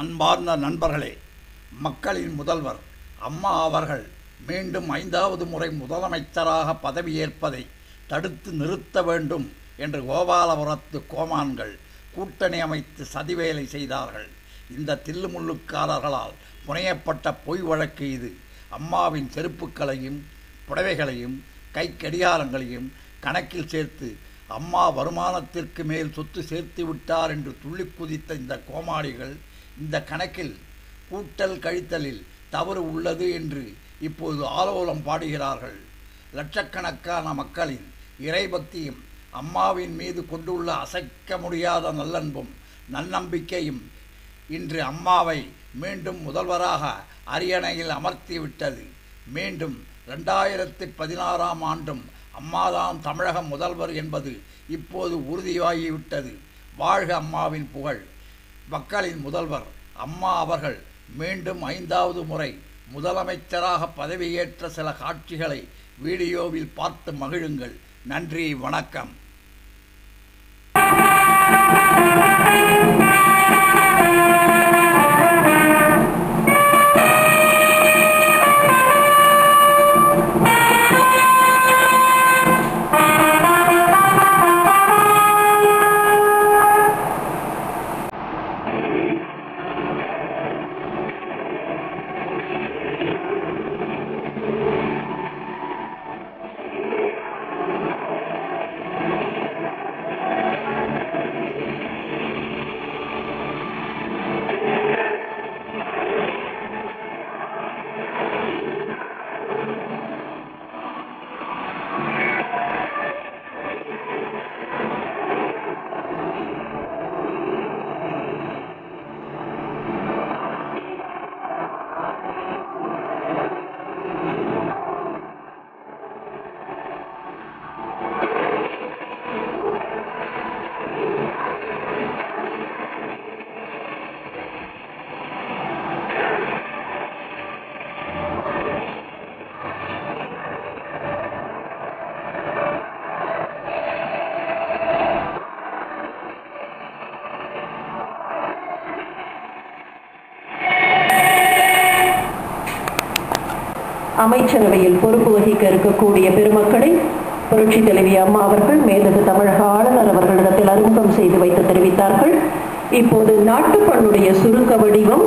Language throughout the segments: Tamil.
அன்பார்ந்த நண்பர்களே மக்களின் முதல்வர் அம்மா அவர்கள் மீண்டும் ஐந்தாவது முறை முதலமைச்சராக பதவியேற்பதை தடுத்து நிறுத்த வேண்டும் என்று கோபாலபுரத்து கோமான்கள் கூட்டணி அமைத்து சதிவேலை செய்தார்கள். இந்த தில்லுமுள்ளுக்காரர்களால் புனையப்பட்ட பொய் வழக்கு இது. அம்மாவின் செருப்புக்களையும் புடவைகளையும் கைக்கடிகாரங்களையும் கணக்கில் சேர்த்து அம்மா வருமானத்திற்கு மேல் சொத்து சேர்த்து விட்டார் என்று துள்ளி குதித்த இந்த கோமாளிகள் இந்த கணக்கில் கூட்டல் கழித்தலில் தவறு உள்ளது என்று இப்போது ஆலோலம் பாடுகிறார்கள். லட்சக்கணக்கான மக்களின் இறைபக்தியும் அம்மாவின் மீது கொண்டுள்ள அசைக்க முடியாத நல்லன்பும் நன்னம்பிக்கையும் இன்று அம்மாவை மீண்டும் முதல்வராக அரியணையில் அமர்த்திவிட்டது. மீண்டும் ரெண்டாயிரத்தி பதினாறாம் ஆண்டும் அம்மாதான் தமிழக முதல்வர் என்பது இப்போது உறுதியாகிவிட்டது. வாழ்க அம்மாவின் புகழ். மக்களின் முதல்வர் அம்மா அவர்கள் மீண்டும் ஐந்தாவது முறை முதலமைச்சராக பதவியேற்ற சில காட்சிகளை வீடியோவில் பார்த்து மகிழுங்கள். நன்றி வணக்கம். அமைச்சரவையில் பொறுப்பு வகிக்க இருக்கக்கூடிய பெருமக்களை புரட்சி தலைவி அம்மா அவர்கள் மேலது தமிழக ஆளுநர் அவர்களிடத்தில் அறிமுகம் செய்து வைத்து தெரிவித்தார்கள். இப்போது நாட்டுப்பண்ணுடைய சுருக்க வடிவம்.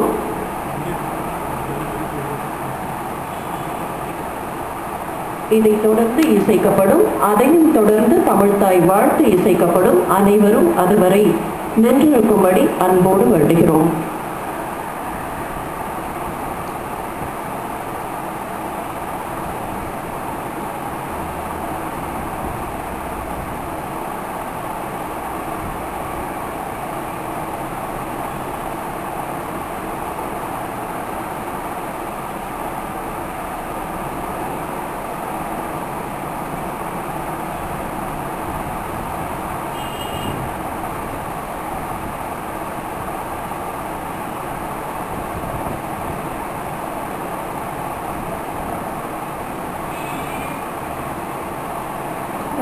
இதை தொடர்ந்து இசைக்கப்படும் அதையும் தொடர்ந்து தமிழ்தாய் வாழ்த்து இசைக்கப்படும் அனைவரும் அதுவரை நின்றிருக்கும்படி அன்போடு வேண்டுகிறோம்.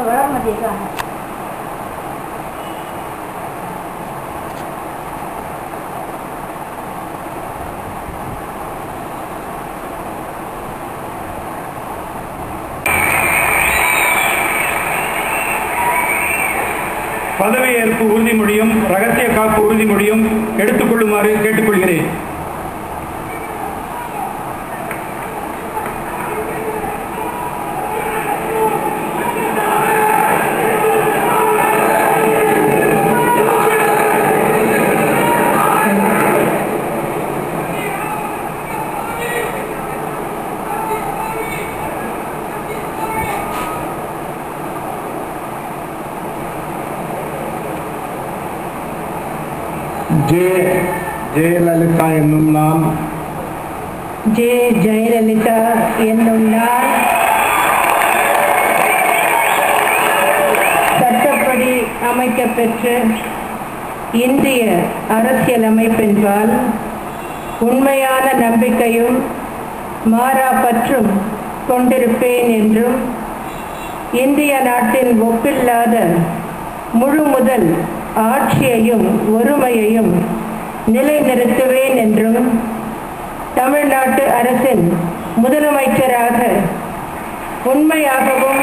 வளர மாட்டேங்கிறாங்க பதவியேற்பு உறுதிமொழியும் ரகசிய காப்பு உறுதிமொழியும் எடுத்துக்கொள்ளுமாறு கேட்டுக்கொள்கிறேன். ஜே ஜெயலலிதா என்னும் நான் ஜே ஜெயலலிதா என்னும் நான் சட்டப்படி அமைக்கப்பெற்ற இந்திய அரசியலமைப்பின்பால் உண்மையான நம்பிக்கையும் மாறா பற்றும் கொண்டிருப்பேன் என்றும் இந்திய நாட்டின் ஒப்பில்லாத முழு முதல் ஆட்சியையும் ஒருமையையும் நிலைநிறுத்துவேன் என்றும் தமிழ்நாட்டு அரசின் முதலமைச்சராக உண்மையாகவும்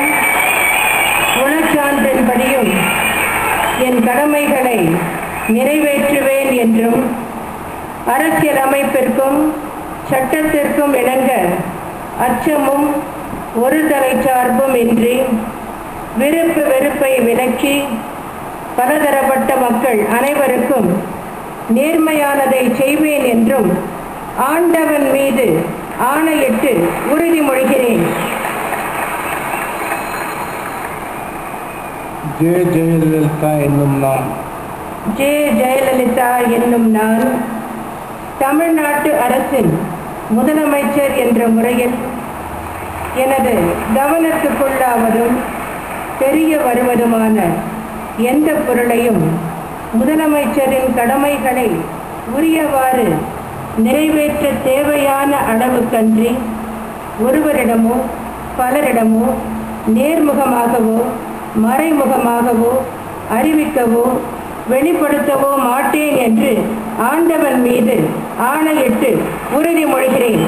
குணச்சான்றின்படியும் என் கடமைகளை நிறைவேற்றுவேன் என்றும் அரசியலமைப்பிற்கும் சட்டத்திற்கும் இணங்க அச்சமும் ஒரு தலைச்சார்பும் இன்றி விருப்பு வெறுப்பை விலக்கி பலதர மக்கள் அனைவருக்கும் நேர்மையானதை செய்வேன் என்றும் ஆண்டவன் மீது ஆணையிட்டு உறுதிமொழிகிறேன் ஜே ஜெயலலிதா என்னும் நான். ஜே ஜெயலலிதா என்னும் நான் தமிழ்நாட்டு அரசின் முதலமைச்சர் என்ற முறையில் எனது கவனத்துக்குள்ளாவதும் தெரிய வருவதுமான எந்த பொருளையும் முதலமைச்சரின் கடமைகளை உரியவாறு நிறைவேற்ற தேவையான அளவுக்கன்றி ஒருவரிடமோ பலரிடமோ நேர்முகமாகவோ மறைமுகமாகவோ அறிவிக்கவோ வெளிப்படுத்தவோ மாட்டேன் என்று ஆண்டவன் மீது ஆணையிட்டு உறுதிமொழிகிறேன்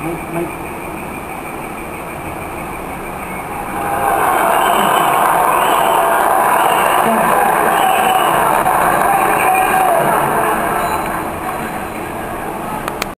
my, my